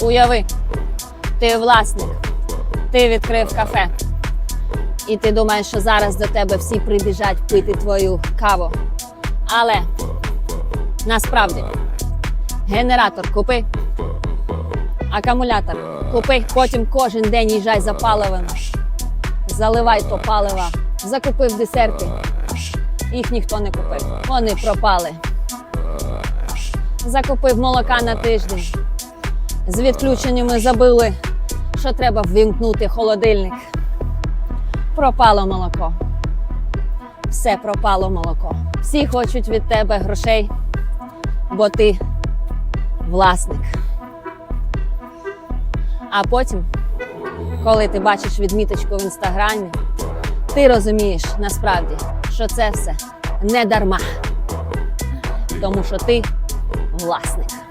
Уяви, ти власник, ти відкрив кафе. І ти думаєш, що зараз до тебе всі прибіжать пити твою каву. Але насправді генератор купи, акумулятор купи, потім кожен день їжджай за паливом. Заливай то паливо, закупив десерти. Їх ніхто не купив. Вони пропали. Закупив молока на тиждень. З відключеннями забили, що треба ввімкнути холодильник. Пропало молоко. Все пропало молоко. Всі хочуть від тебе грошей, бо ти власник. А потім, коли ти бачиш відміточку в інстаграмі, ти розумієш насправді, що це все не дарма. Тому що ти власник.